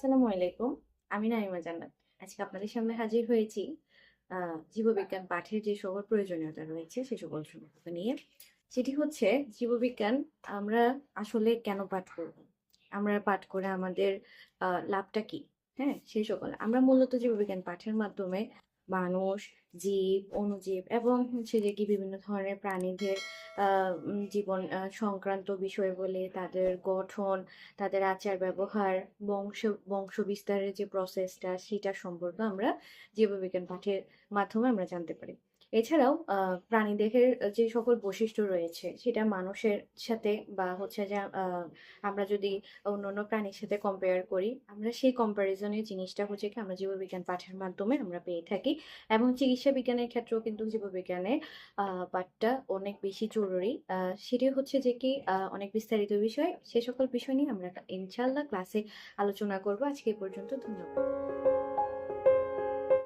আসসালামু আলাইকুম। আমি নাইমা জান্নাত। আজকে আপনাদের সামনে হাজির হয়েছি জীববিজ্ঞান পাঠের যে সকল প্রয়োজনীয়তা রয়েছে সে সকল সম্পর্ক নিয়ে। সেটি হচ্ছে, জীববিজ্ঞান আমরা আসলে কেন পাঠ করব? আমরা পাঠ করে আমাদের লাভটা কি? হ্যাঁ সেই সকল। আমরা মূলত জীববিজ্ঞান পাঠের মাধ্যমে মানুষ, জীব অণুজীব এবং হচ্ছে যে কি বিভিন্ন ধরনের প্রাণীদের জীবন সংক্রান্ত বিষয় বলে তাদের গঠন, তাদের আচার ব্যবহার, বংশ বংশ বিস্তারের যে প্রসেসটা সেটা সম্পর্কে আমরা জীববিজ্ঞান পাঠের মাধ্যমে আমরা জানতে পারি। এছাড়াও প্রাণীদেহের যে সকল বৈশিষ্ট্য রয়েছে, সেটা মানুষের সাথে বা হচ্ছে যে আমরা যদি অন্যান্য প্রাণীর সাথে কম্পেয়ার করি, আমরা সেই কম্প্যারিজনের জিনিসটা হচ্ছে কি, আমরা জীববিজ্ঞান পাঠের মাধ্যমে আমরা পেয়ে থাকি। এবং চিকিৎসা বিজ্ঞানের ক্ষেত্রেও কিন্তু জীববিজ্ঞানের পাঠটা অনেক বেশি জরুরি। সেটি হচ্ছে যে কি অনেক বিস্তারিত বিষয়, সে সকল বিষয় নিয়ে আমরা ইনশাল্লাহ ক্লাসে আলোচনা করব। আজকে পর্যন্ত ধন্যবাদ।